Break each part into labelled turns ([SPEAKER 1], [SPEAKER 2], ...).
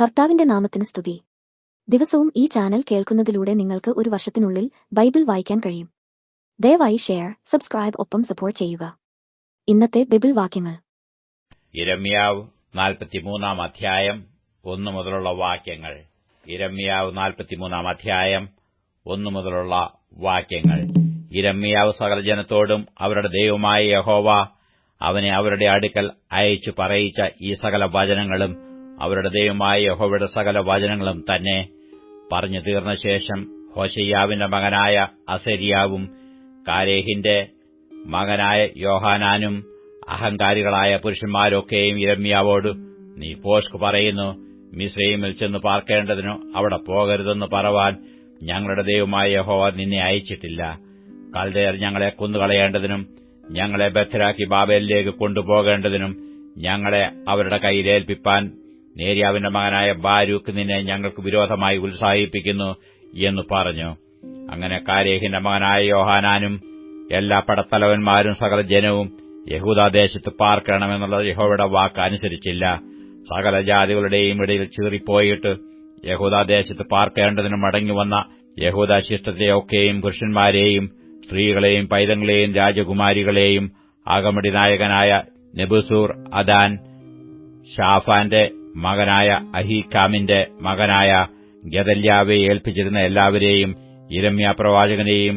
[SPEAKER 1] കർത്താവിന്റെ നാമത്തിന് സ്തുതി. ദിവസവും ഈ ചാനൽ കേൾക്കുന്നതിലൂടെ നിങ്ങൾക്ക് ഒരു വർഷത്തിനുള്ളിൽ ബൈബിൾ വായിക്കാൻ കഴിയും. ദയവായി ഷെയർ സബ്സ്ക്രൈബ് ഒപ്പം സപ്പോർട്ട് ചെയ്യുക. ഇന്നത്തെ ബൈബിൾ വാക്യങ്ങൾ.
[SPEAKER 2] ഇരമ്യാവ് നാൽപ്പത്തിമൂന്നാം അധ്യായം ഒന്നു മുതലുള്ള വാക്യങ്ങൾ. ഇരമ്യാവ് നാൽപ്പത്തിമൂന്നാം അധ്യായം ഒന്നു മുതലുള്ള വാക്യങ്ങൾ. ഇരമ്യാവ് സകലജനത്തോടും അവരുടെ ദൈവമായ യഹോവ അവനെ അവരുടെ അടുക്കൽ അയച്ചു പറയിച്ച ഈ സകല വചനങ്ങളും അവരുടെ ദൈവമായ യഹോവയുടെ സകല വചനങ്ങളും തന്നെ പറഞ്ഞു തീർന്ന ശേഷം ഹോശയ്യാവിന്റെ മകനായ അസരിയാവും കാരേഹിന്റെ മകനായ യോഹാനാനും അഹങ്കാരികളായ പുരുഷന്മാരൊക്കെയും ഇരമ്യാവോട് നീ പോഷ്ക് പറയുന്നു മിസ്രൈമിൽ ചെന്ന് പാർക്കേണ്ടതിനു അവിടെ പോകരുതെന്ന് പറവാൻ ഞങ്ങളുടെ ദൈവമായ യഹോവ നിന്നെ അയച്ചിട്ടില്ല. കൽദയർ ഞങ്ങളെ കൊന്നുകളയേണ്ടതിനും ഞങ്ങളെ ബദ്ധരാക്കി ബാബേലിലേക്ക് കൊണ്ടുപോകേണ്ടതിനും ഞങ്ങളെ അവരുടെ കയ്യിലേൽപ്പിപ്പാൻ നേര്യാവിന്റെ മകനായ ബാരൂക്ക് നിന്നെ ഞങ്ങൾക്ക് വിരോധമായി ഉത്സാഹിപ്പിക്കുന്നു എന്ന് പറഞ്ഞു. അങ്ങനെ കാരേഹിന്റെ മകനായ യോഹാനാനും എല്ലാ പടത്തലവന്മാരും സകല ജനവും യഹൂദാദേശത്ത് പാർക്കണമെന്നുള്ള യഹോവയുടെ വാക്ക് അനുസരിച്ചില്ല. സകല ജാതികളുടെയും ഇടയിൽ ചീറിപ്പോയിട്ട് യഹൂദാദേശത്ത് പാർക്കേണ്ടതിന് മടങ്ങിവന്ന യഹൂദാശിഷ്ടത്തെയൊക്കെയും പുരുഷന്മാരെയും സ്ത്രീകളെയും പൈതങ്ങളെയും രാജകുമാരികളെയും അകമടി നായകനായ നെബുസൂർ അദാൻ ഷാഫാന്റെ മകനായ അഹീഖാമിന്റെ മകനായ ഗദല്യാവെ ഏൽപ്പിച്ചിരുന്ന എല്ലാവരെയും ഇരമ്യ പ്രവാചകനെയും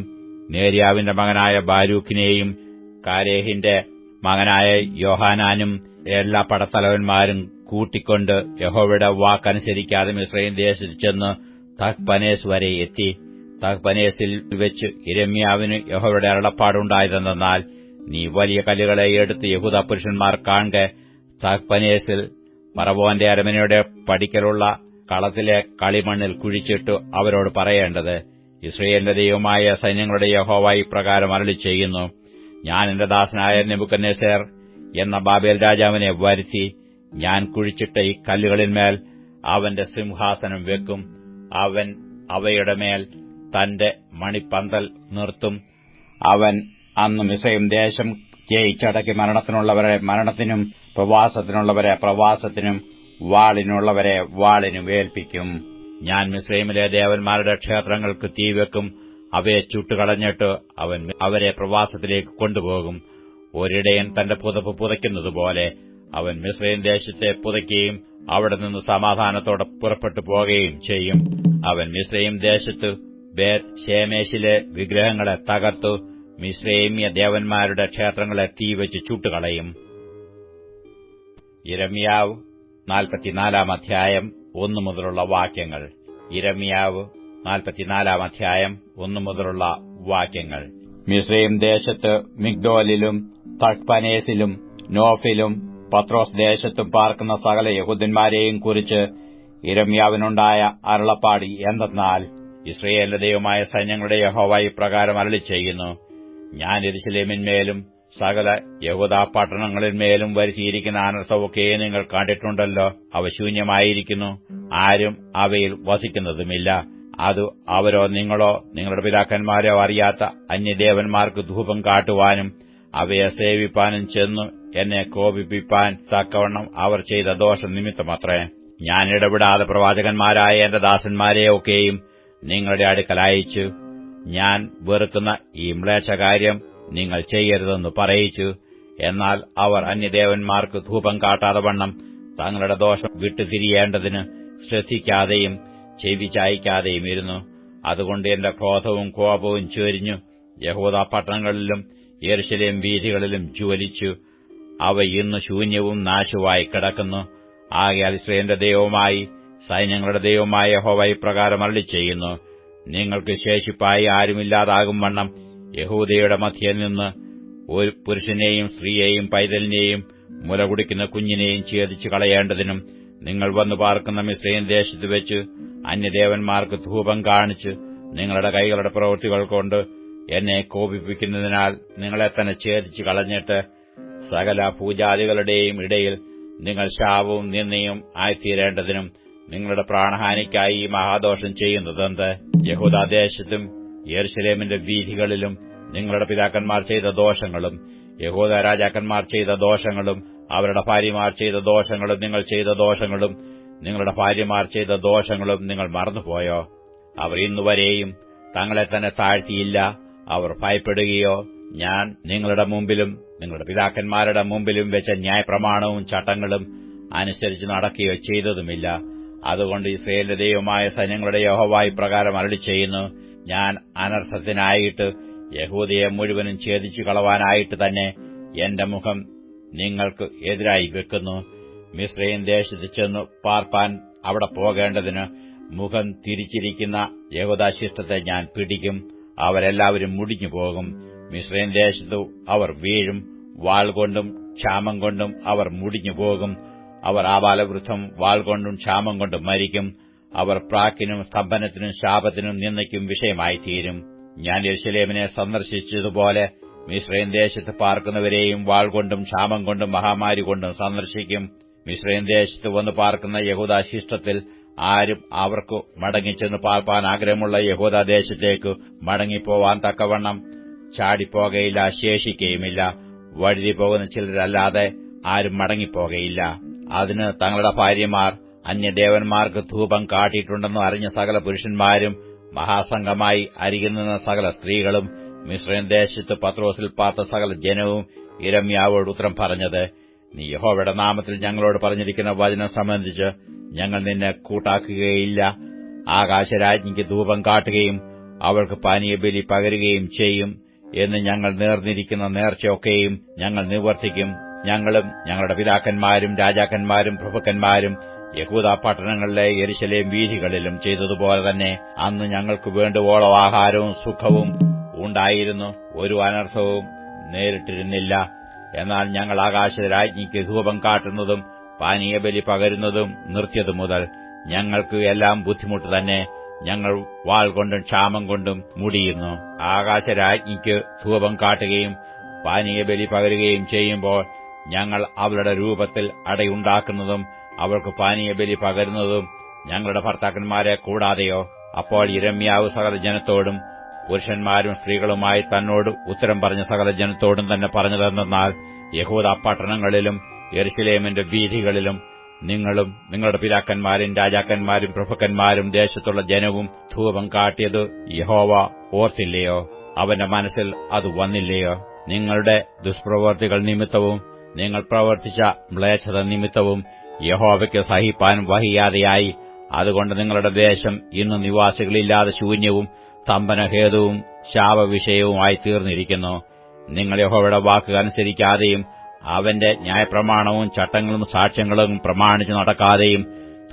[SPEAKER 2] നേര്യാവിന്റെ മകനായ ബാരൂഖിനെയും കാരേഹിന്റെ മകനായ യോഹാനാനും എല്ലാ പടത്തലവന്മാരും കൂട്ടിക്കൊണ്ട് യഹോവയുടെ വാക്കനുസരിക്കാതെ മിശ്രയും ദേശത്ത് ചെന്ന് തഹ്പനേസ് വരെ എത്തി. തഹ്പനേസിൽ വെച്ച് ഇരമ്യാവിന് യഹോവയുടെ അരളപ്പാടുണ്ടായതെന്നാൽ നീ വലിയ കല്ലുകളെ എടുത്ത് യഹൂദ പുരുഷന്മാർ കാണെ തഹ്പനേസിൽ പറവോന്റെ അരമനയുടെ പടിക്കലുള്ള കളത്തിലെ കളിമണ്ണിൽ കുഴിച്ചിട്ടു അവരോട് പറയേണ്ടത് ഇസ്രയേലിന്റെ ദൈവമായ സൈന്യങ്ങളുടെ യഹോവ പ്രകാരം അരളി ചെയ്യുന്നു ഞാൻ എന്റെ ദാസനായ നെബുക്കന്നേസേർ എന്ന ബാബേൽ രാജാവിനെ വരുത്തി ഞാൻ കുഴിച്ചിട്ട ഈ കല്ലുകളിന്മേൽ അവന്റെ സിംഹാസനം വെക്കും അവൻ അവയുടെ മേൽ തന്റെ മണിപ്പന്തൽ നിർത്തും അവൻ അന്ന് മിസയും ദേശം ജയിച്ചടക്കി മരണത്തിനുള്ളവരെ മരണത്തിനും പ്രവാസത്തിനുള്ളവരെ പ്രവാസത്തിനും വാളിനുള്ളവരെ വാളിനും ഏൽപ്പിക്കും. ഞാൻ മിസ്രൈമിലെ ദേവന്മാരുടെ ക്ഷേത്രങ്ങൾക്ക് തീവെക്കും അവയെ ചുട്ടുകളഞ്ഞിട്ട് അവൻ അവരെ പ്രവാസത്തിലേക്ക് കൊണ്ടുപോകും. ഒരിടയൻ തന്റെ പുതപ്പ് പുതയ്ക്കുന്നതുപോലെ അവൻ മിസ്രൈം ദേശത്തെ പുതയ്ക്കുകയും അവിടെ നിന്ന് സമാധാനത്തോടെ പുറപ്പെട്ടു പോകുകയും ചെയ്യും. അവൻ മിസ്രൈം ദേശത്ത് ബേത് ഷേമേശിലെ വിഗ്രഹങ്ങളെ തകർത്തു മിസ്രൈമ്യ ദേവന്മാരുടെ ക്ഷേത്രങ്ങളെ തീവച്ച് ചുട്ടുകളയും. ഇരമ്യാവ് നാൽപ്പത്തിനാലാം അധ്യായം ഒന്നു മുതലുള്ള വാക്യങ്ങൾ. ഇരമ്യാവ് നാൽപ്പത്തിനാലാം അധ്യായം ഒന്നു മുതലുള്ള വാക്യങ്ങൾ. മിസ്രൈം ദേശത്ത് മിഗ്ദോലിലും തഷ്പനേസിലും നോഫിലും പത്രോസ് ദേശത്തും പാർക്കുന്ന സകല യഹൂദന്മാരെയും കുറിച്ച് ഇരമ്യാവിനുണ്ടായ അരുളപ്പാടി എന്തെന്നാൽ ഇസ്രയേലിന്റെ ദൈവമായ സൈന്യങ്ങളുടെ യഹോവ ഇപ്രകാരം അരളി ചെയ്യുന്നു ഞാൻ എരിശിലേമിന്മേലും സകല യഹൂദാപട്ടണങ്ങളിന്മേലും വരുത്തിയിരിക്കുന്ന അനർത്ഥമൊക്കെ നിങ്ങൾ കണ്ടിട്ടുണ്ടല്ലോ. അവ ശൂന്യമായിരിക്കുന്നു. ആരും അവയിൽ വസിക്കുന്നതുമില്ല. അത് അവരോ നിങ്ങളോ നിങ്ങളുടെ പിതാക്കന്മാരോ അറിയാത്ത അന്യദേവന്മാർക്ക് ധൂപം കാട്ടുവാനും അവയെ സേവിപ്പാനും ചെന്നു എന്നെ കോപിപ്പിപ്പാൻ തക്കവണ്ണം അവർ ചെയ്ത ദോഷം നിമിത്തമത്രേ ഞാൻ ഇടപെടാതെ പ്രവാചകന്മാരായ എന്റെ ദാസന്മാരെയൊക്കെയും നിങ്ങളുടെ അടുക്കൽ അയച്ചു. ഞാൻ വെറുക്കുന്ന ഈ മ്ലേച്ഛകാര്യം നിങ്ങൾ ചെയ്യരുതെന്ന് പറയിച്ചു. എന്നാൽ അവർ അന്യദേവന്മാർക്ക് ധൂപം കാട്ടാതെ വണ്ണം തങ്ങളുടെ ദോഷം വിട്ടുതിരിയേണ്ടതിന് ശ്രദ്ധിക്കാതെയും ചെവി ചായ്ക്കാതെയും ഇരുന്നു. അതുകൊണ്ട് എന്റെ ക്രോധവും കോപവും ചൊരിഞ്ഞു. യഹൂദ പട്ടണങ്ങളിലും യെരുശലേം വീഥികളിലും ജ്വലിച്ചു. അവ ഇന്ന് ശൂന്യവും നാശവുമായി കിടക്കുന്നു. ആകയാൽ ഇസ്രയേലിന്റെ ദൈവമായി സൈന്യങ്ങളുടെ ദൈവമായ യഹോവ പ്രകാരം അരളി ചെയ്യുന്നു നിങ്ങൾക്ക് ശേഷിപ്പായി ആരുമില്ലാതാകും വണ്ണം യഹൂദയുടെ മധ്യയിൽ നിന്ന് ഒരു പുരുഷനെയും സ്ത്രീയെയും പൈതലിനെയും മുല കുടിക്കുന്ന കുഞ്ഞിനെയും ഛേദിച്ചു കളയേണ്ടതിനും നിങ്ങൾ വന്നു പാർക്കുന്ന മിശ്രയും ദേശത്ത് വെച്ച് അന്യദേവന്മാർക്ക് ധൂപം കാണിച്ച് നിങ്ങളുടെ കൈകളുടെ പ്രവൃത്തികൾ കൊണ്ട് എന്നെ കോപിപ്പിക്കുന്നതിനാൽ നിങ്ങളെ തന്നെ ഛേദിച്ച് കളഞ്ഞിട്ട് സകല പൂജാതികളുടെയും ഇടയിൽ നിങ്ങൾ ശാപവും നിന്നയും ആയിത്തീരേണ്ടതിനും നിങ്ങളുടെ പ്രാണഹാനിക്കായി മഹാദോഷം ചെയ്യുന്നതെന്ത്? യഹൂദാദേശത്തും യെർശലേമിന്റെ വീഥികളിലും നിങ്ങളുടെ പിതാക്കന്മാർ ചെയ്ത ദോഷങ്ങളും യഹൂദ രാജാക്കന്മാർ ചെയ്ത ദോഷങ്ങളും അവരുടെ ഭാര്യമാർ ചെയ്ത ദോഷങ്ങളും നിങ്ങൾ ചെയ്ത ദോഷങ്ങളും നിങ്ങളുടെ ഭാര്യമാർ ചെയ്ത ദോഷങ്ങളും നിങ്ങൾ മറന്നുപോയോ? അവർ ഇന്നുവരെയും തങ്ങളെ തന്നെ താഴ്ത്തിയില്ല. അവർ ഭയപ്പെടുകയോ ഞാൻ നിങ്ങളുടെ മുമ്പിലും നിങ്ങളുടെ പിതാക്കന്മാരുടെ മുമ്പിലും വെച്ച ന്യായപ്രമാണവും ചട്ടങ്ങളും അനുസരിച്ച് നടക്കുകയോ ചെയ്തതുമില്ല. അതുകൊണ്ട് ഇസ്രയേലിന്റെ ദൈവമായ സൈന്യങ്ങളുടെ യോഹവായി പ്രകാരം അരളി ചെയ്യുന്നു ഞാൻ അനർത്ഥത്തിനായിട്ട് യഹൂദയെ മുഴുവനും ഛേദിച്ചു കളവാനായിട്ട് തന്നെ എന്റെ മുഖം നിങ്ങൾക്ക് എതിരായി വെക്കുന്നു. മിശ്രയും ദേശത്ത് ചെന്നു പാർപ്പാൻ അവിടെ പോകേണ്ടതിന് മുഖം തിരിച്ചിരിക്കുന്ന യഹൂദാശിഷ്ടത്തെ ഞാൻ പിടിക്കും. അവരെല്ലാവരും മുടിഞ്ഞു പോകും. മിശ്രയും ദേശത്തു അവർ വീഴും. വാൾ കൊണ്ടും ക്ഷാമം കൊണ്ടും അവർ മുടിഞ്ഞു പോകും. അവർ ആബാലവൃദ്ധം വാൾ കൊണ്ടും ക്ഷാമം കൊണ്ടും മരിക്കും. അവർ പ്രാക്കിനും സ്തംഭനത്തിനും ശാപത്തിനും നിന്നയ്ക്കും വിഷയമായിത്തീരും. ഞാൻ യർശലേമിനെ സന്ദർശിച്ചതുപോലെ മിശ്രയും ദേശത്ത് പാർക്കുന്നവരെയും വാൾ കൊണ്ടും ക്ഷാമം കൊണ്ടും മഹാമാരി കൊണ്ടും സന്ദർശിക്കും. മിശ്രയും ദേശത്ത് വന്ന് പാർക്കുന്ന യഹൂദാശിഷ്ടത്തിൽ ആരും അവർക്ക് മടങ്ങിച്ചെന്ന് പാർപ്പാൻ ആഗ്രഹമുള്ള യഹൂദാദേശത്തേക്ക് മടങ്ങിപ്പോവാൻ തക്കവണ്ണം ചാടിപ്പോകയില്ല ശേഷിക്കുകയുമില്ല വഴുതി പോകുന്ന ചിലരല്ലാതെ ആരും മടങ്ങിപ്പോകയില്ല. അതിന് തങ്ങളുടെ ഭാര്യമാർ അന്യദേവന്മാർക്ക് ധൂപം കാട്ടിയിട്ടുണ്ടെന്ന് അറിഞ്ഞ സകല പുരുഷന്മാരും മഹാസംഘമായി അരികിൽ നിന്ന സകല സ്ത്രീകളും മിശ്രൻ ദേശത്ത് പത്രോസിൽ പാർത്ത സകല ജനവും ഇരമ്യാവോട് ഉത്തരം പറഞ്ഞത് നീ യഹോവയുടെ നാമത്തിൽ ഞങ്ങളോട് പറഞ്ഞിരിക്കുന്ന വചനം സംബന്ധിച്ച് ഞങ്ങൾ നിന്നെ കൂട്ടാക്കുകയില്ല. ആകാശരാജ്ഞിക്ക് ധൂപം കാട്ടുകയും അവൾക്ക് പാനീയബലി പകരുകയും ചെയ്യും എന്ന് ഞങ്ങൾ നേർന്നിരിക്കുന്ന നേർച്ചയൊക്കെയും ഞങ്ങൾ നിവർത്തിക്കും. ഞങ്ങളും ഞങ്ങളുടെ പിതാക്കന്മാരും രാജാക്കന്മാരും പ്രഭുക്കന്മാരും യഹൂദ പട്ടണങ്ങളിലെ എരിശലേം വീഥികളിലും ചെയ്തതുപോലെ തന്നെ അന്ന് ഞങ്ങൾക്ക് വേണ്ടുവോളം ആഹാരവും സുഖവും ഉണ്ടായിരുന്നു. ഒരു അനർത്ഥവും നേരിട്ടിരുന്നില്ല. എന്നാൽ ഞങ്ങൾ ആകാശരാജ്ഞിക്ക് ധൂപം കാട്ടുന്നതും പാനീയബലി പകരുന്നതും നിർത്തിയതു മുതൽ ഞങ്ങൾക്ക് എല്ലാം ബുദ്ധിമുട്ട് തന്നെ ഞങ്ങൾ വാൾ കൊണ്ടും ക്ഷാമം കൊണ്ടും മുടിയുന്നു ആകാശരാജ്ഞിക്ക് ധൂപം കാട്ടുകയും പാനീയബലി പകരുകയും ചെയ്യുമ്പോൾ ഞങ്ങൾ അവളുടെ രൂപത്തിൽ അടയുണ്ടാക്കുന്നതും അവൾക്ക് പാനീയബലി പകരുന്നതും ഞങ്ങളുടെ ഭർത്താക്കന്മാരെ കൂടാതെയോ? അപ്പോൾ ഇരമ്യാവ് സകല ജനത്തോടും പുരുഷന്മാരും സ്ത്രീകളുമായി തന്നോട് ഉത്തരം പറഞ്ഞ സകല ജനത്തോടും തന്നെ പറഞ്ഞതെന്നാൽ യഹൂദ പട്ടണങ്ങളിലും യെരുസലേമിന്റെ വീഥികളിലും നിങ്ങളും നിങ്ങളുടെ പിതാക്കന്മാരും രാജാക്കന്മാരും പ്രഭുക്കന്മാരും ദേശത്തുള്ള ജനവും ധൂപം കാട്ടിയത് യഹോവ ഓർത്തില്ലയോ? അവന്റെ മനസ്സിൽ അത് വന്നില്ലയോ? നിങ്ങളുടെ ദുഷ്പ്രവർത്തികൾ നിമിത്തവും നിങ്ങൾ പ്രവർത്തിച്ച മ്ലേച്ഛത നിമിത്തവും യഹോവയ്ക്ക് സഹിപ്പാൻ വഹിയാതെയായി. അതുകൊണ്ട് നിങ്ങളുടെ ദേശം ഇന്ന് നിവാസികളില്ലാതെ ശൂന്യവും സ്തംഭനഹേതുവും ശാപവിഷയവുമായി തീർന്നിരിക്കുന്നു. നിങ്ങൾ യഹോവയുടെ വാക്ക് അനുസരിക്കാതെയും അവന്റെ ന്യായപ്രമാണവും ചട്ടങ്ങളും സാക്ഷ്യങ്ങളും പ്രമാണിച്ചു നടക്കാതെയും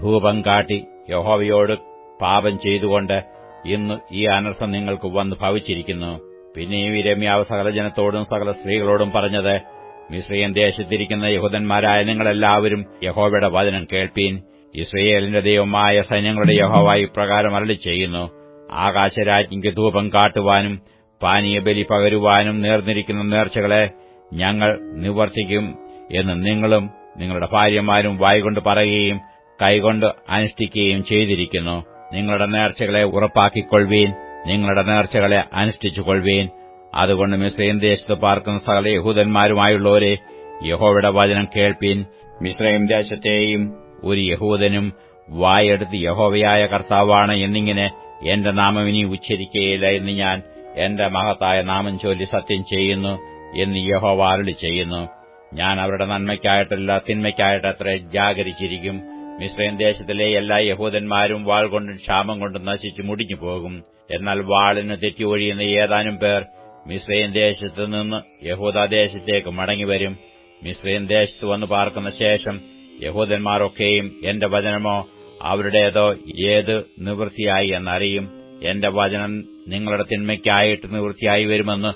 [SPEAKER 2] ധൂപം കാട്ടി യഹോവയോട് പാപം ചെയ്തുകൊണ്ട് ഇന്ന് ഈ അനർത്ഥം നിങ്ങൾക്ക് വന്ന് ഭവിച്ചിരിക്കുന്നു. പിന്നെയും രമ്യാവ് സകല ജനത്തോടും സകല സ്ത്രീകളോടും പറഞ്ഞത് മിശ്രയൻ ദേശത്തിരിക്കുന്ന യഹൂദന്മാരായ നിങ്ങളെല്ലാവരും യഹോവയുടെ വചനം കേൾപ്പീൻ. ഇസ്രയേലിന്റെ ദൈവമായ സൈന്യങ്ങളുടെ യഹോവായി പ്രകാരം അരളി ചെയ്യുന്നു ആകാശരാജ്ഞിക്ക് ധൂപം കാട്ടുവാനും പാനീയബലി പകരുവാനും നേർന്നിരിക്കുന്ന നേർച്ചകളെ ഞങ്ങൾ നിവർത്തിക്കും എന്ന് നിങ്ങളും നിങ്ങളുടെ ഭാര്യമാരും വായികൊണ്ട് പറയുകയും കൈകൊണ്ട് അനുഷ്ഠിക്കുകയും ചെയ്തിരിക്കുന്നു. നിങ്ങളുടെ നേർച്ചകളെ ഉറപ്പാക്കിക്കൊള്ളുവീൻ. നിങ്ങളുടെ നേർച്ചകളെ അനുഷ്ഠിച്ചുകൊള്ളുവീൻ. അതുകൊണ്ട് മിശ്രയും ദേശത്ത് പാർക്കുന്ന സകല യഹൂദന്മാരുമായുള്ളവരെ യഹോവയുടെ വചനം കേൾപ്പീൻ. മിശ്രയും ദേശത്തെയും ഒരു യഹൂദനും വായെടുത്ത് യഹോവയായ കർത്താവാണ് എന്നിങ്ങനെ എന്റെ നാമം ഇനി ഉച്ചരിക്കുകയില്ല എന്ന് ഞാൻ എന്റെ മഹത്തായ നാമം ചൊല്ലി സത്യം ചെയ്യുന്നു എന്ന് യഹോവ ചെയ്യുന്നു. ഞാൻ അവരുടെ നന്മയ്ക്കായിട്ടല്ല തിന്മയ്ക്കായിട്ടത്ര ജാഗരിച്ചിരിക്കും. മിശ്രയും ദേശത്തിലെ എല്ലാ യഹൂദന്മാരും വാൾ കൊണ്ടും ക്ഷാമം കൊണ്ടും നശിച്ചു മുടിഞ്ഞു പോകും എന്നാൽ വാളിന് തെറ്റി ഒഴിയുന്ന ഏതാനും പേർ മിശ്രയും ദേശത്തു നിന്ന് യഹൂദദേശത്തേക്ക് മടങ്ങിവരും. മിസ്രൈൻ ദേശത്ത് വന്നു പാർക്കുന്ന ശേഷം യഹൂദന്മാരൊക്കെയും എന്റെ വചനമോ അവരുടേതോ ഏത് നിവൃത്തിയായി എന്നറിയും. എന്റെ വചനം നിങ്ങളുടെ തിന്മയ്ക്കായിട്ട് നിവൃത്തിയായി വരുമെന്ന്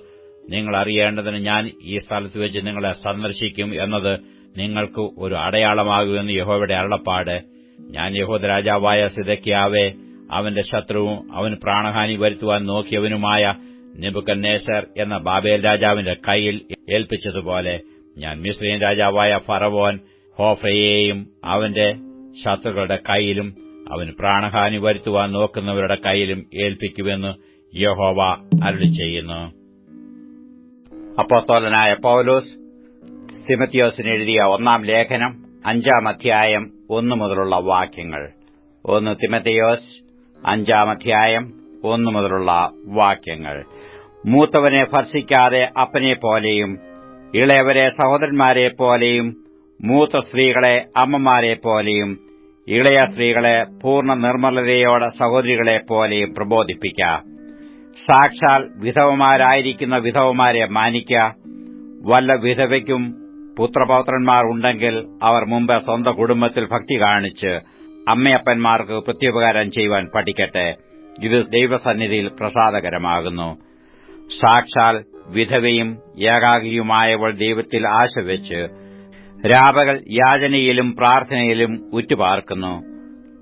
[SPEAKER 2] നിങ്ങൾ അറിയേണ്ടതിന് ഞാൻ ഈ സ്ഥലത്ത് വെച്ച് നിങ്ങളെ സന്ദർശിക്കും എന്നത് നിങ്ങൾക്ക് ഒരു അടയാളമാകുമെന്ന് യഹോവയുടെ അരുളപ്പാട്. ഞാൻ യഹോദ രാജാവായ സിദക്കിയാവെ അവന്റെ ശത്രുവും അവന് പ്രാണഹാനി വരുത്തുവാൻ നോക്കിയവനുമായ നെബുക്കന്നേസർ എന്ന ബാബേൽ രാജാവിന്റെ കയ്യിൽ ഏൽപ്പിച്ചതുപോലെ ഞാൻ മിസ്രീൻ രാജാവായ ഫറവോൻ ഹോഫയെയും അവന്റെ ശത്രുക്കളുടെ കയ്യിലും അവന് പ്രാണഹാനി വരുത്തുവാൻ നോക്കുന്നവരുടെ കയ്യിലും ഏൽപ്പിക്കുമെന്ന് യഹോവ അരുളി ചെയ്യുന്നു. അപ്പോസ്തോലനായ പൌലോസ് തിമത്തിയോസിന് എഴുതിയ ഒന്നാം ലേഖനം അഞ്ചാം അധ്യായം ഒന്നു മുതലുള്ള വാക്യങ്ങൾ. ഒന്ന് തിമത്തയോസ് അഞ്ചാം അധ്യായം ഒന്നു മുതലുള്ള വാക്യങ്ങൾ. മൂത്തവനെ ഭർഷിക്കാതെ അപ്പനെ പോലെയും ഇളയവരെ സഹോദരന്മാരെ പോലെയും മൂത്ത സ്ത്രീകളെ അമ്മമാരെ പോലെയും ഇളയ സ്ത്രീകളെ പൂർണ നിർമ്മലതയോടെ സഹോദരികളെ പോലെയും പ്രബോധിപ്പിക്ക. സാക്ഷാൽ വിധവമാരായിരിക്കുന്ന വിധവമാരെ മാനിക്ക. വല്ല വിധവയ്ക്കും പുത്രപൗത്രന്മാർ ഉണ്ടെങ്കിൽ അവർ മുമ്പ് സ്വന്തം കുടുംബത്തിൽ ഭക്തി കാണിച്ച് അമ്മയപ്പന്മാർക്ക് പ്രത്യുപകാരം ചെയ്യുവാൻ പഠിക്കട്ടെ. ഇത് ദൈവസന്നിധിയിൽ പ്രസാദകരമാകുന്നു. സാക്ഷാൽ വിധവയും ഏകാഗിയുമായവൾ ദൈവത്തിൽ ആശവെച്ച് രാപകൾ യാചനയിലും പ്രാർത്ഥനയിലും ഉറ്റുപാർക്കുന്നു.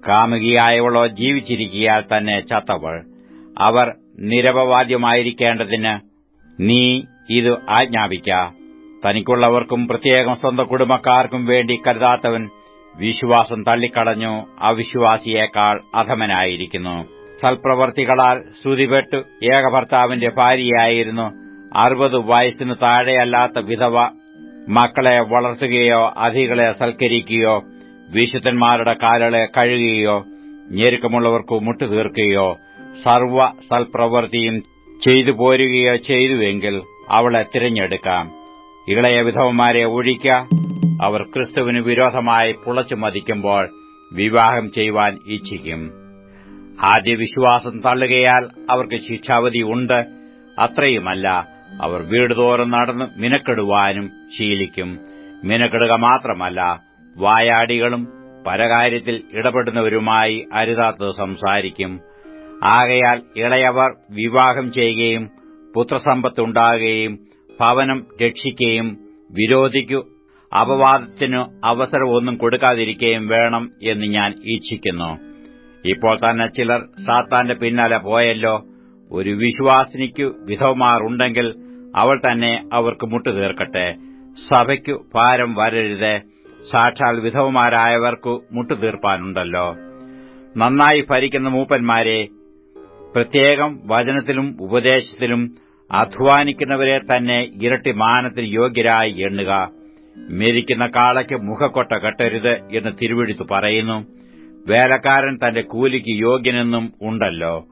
[SPEAKER 2] കാമുകിയായവളോ ജീവിച്ചിരിക്കിയാൽ തന്നെ ചത്തവൾ. അവർ നിരപവാദ്യമായിരിക്കേണ്ടതിന് നീ ഇത് ആജ്ഞാപിക്ക. തനിക്കുള്ളവർക്കും പ്രത്യേകം സ്വന്തം കുടുംബക്കാർക്കും വേണ്ടി കരുതാത്തവൻ വിശ്വാസം തള്ളിക്കളഞ്ഞു അവിശ്വാസിയേക്കാൾ അധമനായിരിക്കുന്നു. സൽപ്രവർത്തികളാൽ ശ്രുതിപെട്ടു ഏകഭർത്താവിന്റെ ഭാര്യയായിരുന്നു. അറുപത് വയസ്സിനു താഴെയല്ലാത്ത വിധവ മക്കളെ വളർത്തുകയോ അതികളെ സൽക്കരിക്കുകയോ വിശുദ്ധന്മാരുടെ കാലുകളെ കഴുകുകയോ ഞെരുക്കമുള്ളവർക്ക് മുട്ടുതീർക്കുകയോ സർവ സൽപ്രവൃത്തിയും ചെയ്തു പോരുകയോ ചെയ്തുവെങ്കിൽ അവളെ തിരഞ്ഞെടുക്കാം. ഇളയ വിധവമാരെ ഒഴിക്ക. അവർ ക്രിസ്തുവിന് വിരോധമായി പുളച്ചു മതിക്കുമ്പോൾ വിവാഹം ചെയ്യുവാൻ ഇച്ഛിക്കും. ആദ്യ വിശ്വാസം തള്ളുകയാൽ അവർക്ക് ശിക്ഷാവധി ഉണ്ട്. അത്രയുമല്ല അവർ വീട് വീടുതോറും നടന്ന് മിനക്കെടുവാനും ശീലിക്കും. മിനക്കെടുക മാത്രമല്ല വായാടികളും പരകാര്യത്തിൽ ഇടപെടുന്നവരുമായി അരുതാത്തത് സംസാരിക്കും. ആകയാൽ ഇളയവർ വിവാഹം ചെയ്യുകയും പുത്രസമ്പത്തുണ്ടാകുകയും ഭവനം രക്ഷിക്കുകയും വിരോധിക്കു അപവാദത്തിനു അവസരമൊന്നും കൊടുക്കാതിരിക്കുകയും വേണം എന്ന് ഞാൻ ഈച്ഛിക്കുന്നു ഇപ്പോൾ തന്നെ ചിലർ സാത്താന്റെ പിന്നാലെ പോയല്ലോ. ഒരു വിശ്വാസിനിക്കു വിധവമാറുണ്ടെങ്കിൽ അവൾ തന്നെ അവർക്ക് മുട്ടുതീർക്കട്ടെ. സഭയ്ക്കു ഭാരം വരരുത്. സാക്ഷാൽ വിധവമാരായവർക്കു മുട്ടുതീർപ്പാനുണ്ടല്ലോ. നന്നായി ഭരിക്കുന്ന മൂപ്പന്മാരെ പ്രത്യേകം വചനത്തിലും ഉപദേശത്തിലും അധ്വാനിക്കുന്നവരെ തന്നെ ഇരട്ടി മാനത്തിന് യോഗ്യരായി എണ്ണുക. മെരിക്കുന്ന കാളയ്ക്ക് മുഖക്കൊട്ട കെട്ടരുത് എന്ന് തിരുവെഴുത്തു പറയുന്നു. വേലക്കാരൻ തന്റെ കൂലിക്ക് യോഗ്യനെന്നും ഉണ്ടല്ലോ.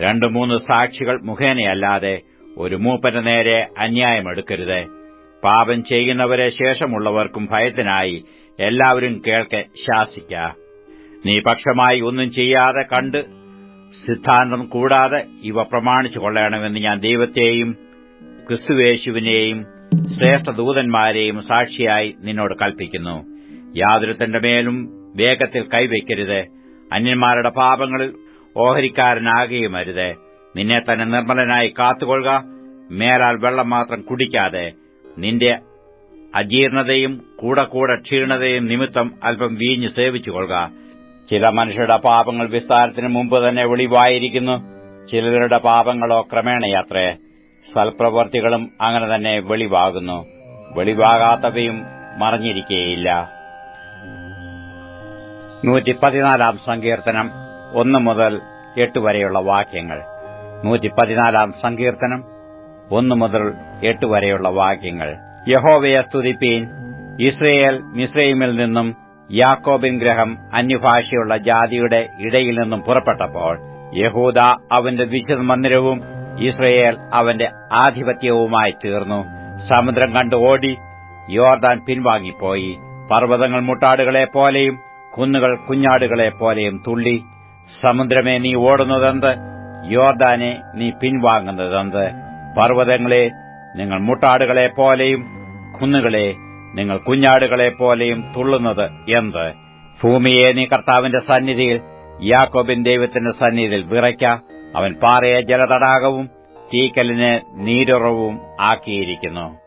[SPEAKER 2] രണ്ടു മൂന്ന് സാക്ഷികൾ മുഖേനയല്ലാതെ ഒരു മൂപ്പന് നേരെ അന്യായമെടുക്കരുത്. പാപം ചെയ്യുന്നവരെ ശേഷമുള്ളവർക്കും ഭയത്തിനായി എല്ലാവരും കേൾക്കെ ശാസിക്ക. നീ പക്ഷമായി ഒന്നും ചെയ്യാതെ കണ്ട് സിദ്ധാന്തം കൂടാതെ ഇവ പ്രമാണിച്ചു കൊള്ളണമെന്ന് ഞാൻ ദൈവത്തെയും ക്രിസ്തുവേശുവിനെയും ശ്രേഷ്ഠ ദൂതന്മാരെയും സാക്ഷിയായി നിന്നോട് കൽപ്പിക്കുന്നു. യാതൊരുത്തന്റെ മേലും വേഗത്തിൽ കൈവയ്ക്കരുത്. അന്യന്മാരുടെ പാപങ്ങളിൽ ഓഹരിക്കാരനാകുകയുമരുത് നിന്നെ തന്നെ നിർമ്മലനായി കാത്തുകൊള്ളുക. മേലാൽ വെള്ളം മാത്രം കുടിക്കാതെ. നിന്റെ അജീർണതയും കൂടെ കൂടെ ക്ഷീണതയും നിമിത്തം അല്പം വീഞ്ഞ് സേവിച്ചുകൊള്ളുക. ചില മനുഷ്യരുടെ പാപങ്ങൾ വിസ്താരത്തിന് മുമ്പ് തന്നെ വെളിവായിരിക്കുന്നു. ചിലരുടെ പാപങ്ങളോ ക്രമേണയാത്രേ. സൽപ്രവർത്തികളും അങ്ങനെ തന്നെ വെളിവാകുന്നു. വെളിവാകാത്തവയും മറഞ്ഞിരിക്കേയില്ല. നൂറ്റി പതിനാലാം സങ്കീർത്തനം ഒന്ന് മുതൽ എട്ട് വരെയുള്ള വാക്യങ്ങൾ. നൂറ്റി പതിനാലാം സങ്കീർത്തനം ഒന്ന് മുതൽ എട്ട് വരെയുള്ള വാക്യങ്ങൾ. യഹോവയെ സ്തുതിപ്പീൻ. ഇസ്രയേൽ മിസ്രൈമിൽ നിന്നും യാക്കോബിൻ ഗ്രഹം അന്യഭാഷയുള്ള ജാതിയുടെ ഇടയിൽ നിന്നും പുറപ്പെട്ടപ്പോൾ യഹൂദ അവന്റെ വിശുദ്ധ മന്ദിരവും ഇസ്രയേൽ അവന്റെ ആധിപത്യവുമായി തീർന്നു. സമുദ്രം കണ്ട് ഓടി. യോർദാൻ പിൻവാങ്ങിപ്പോയി. പർവതങ്ങൾ മുട്ടാടുകളെ പോലെയും കുന്നുകൾ കുഞ്ഞാടുകളെ പോലെയും തുള്ളി. സമുദ്രമേ നീ ഓടുന്നതെന്ത്? യോർദാനെ നീ പിൻവാങ്ങുന്നതെന്ത്? പർവതങ്ങളെ നിങ്ങൾ മുട്ടാടുകളെ പോലെയും കുന്നുകളെ നിങ്ങൾ കുഞ്ഞാടുകളെ പോലെയും തുള്ളുന്നത് എന്ത്? ഭൂമിയെ നീ കർത്താവിന്റെ സന്നിധിയിൽ യാക്കോബിൻ ദൈവത്തിന്റെ സന്നിധിയിൽ വിറയ്ക്ക. അവൻ പാറയെ ജലതടാകവും ചീക്കലിന് നീരുറവും ആക്കിയിരിക്കുന്നു.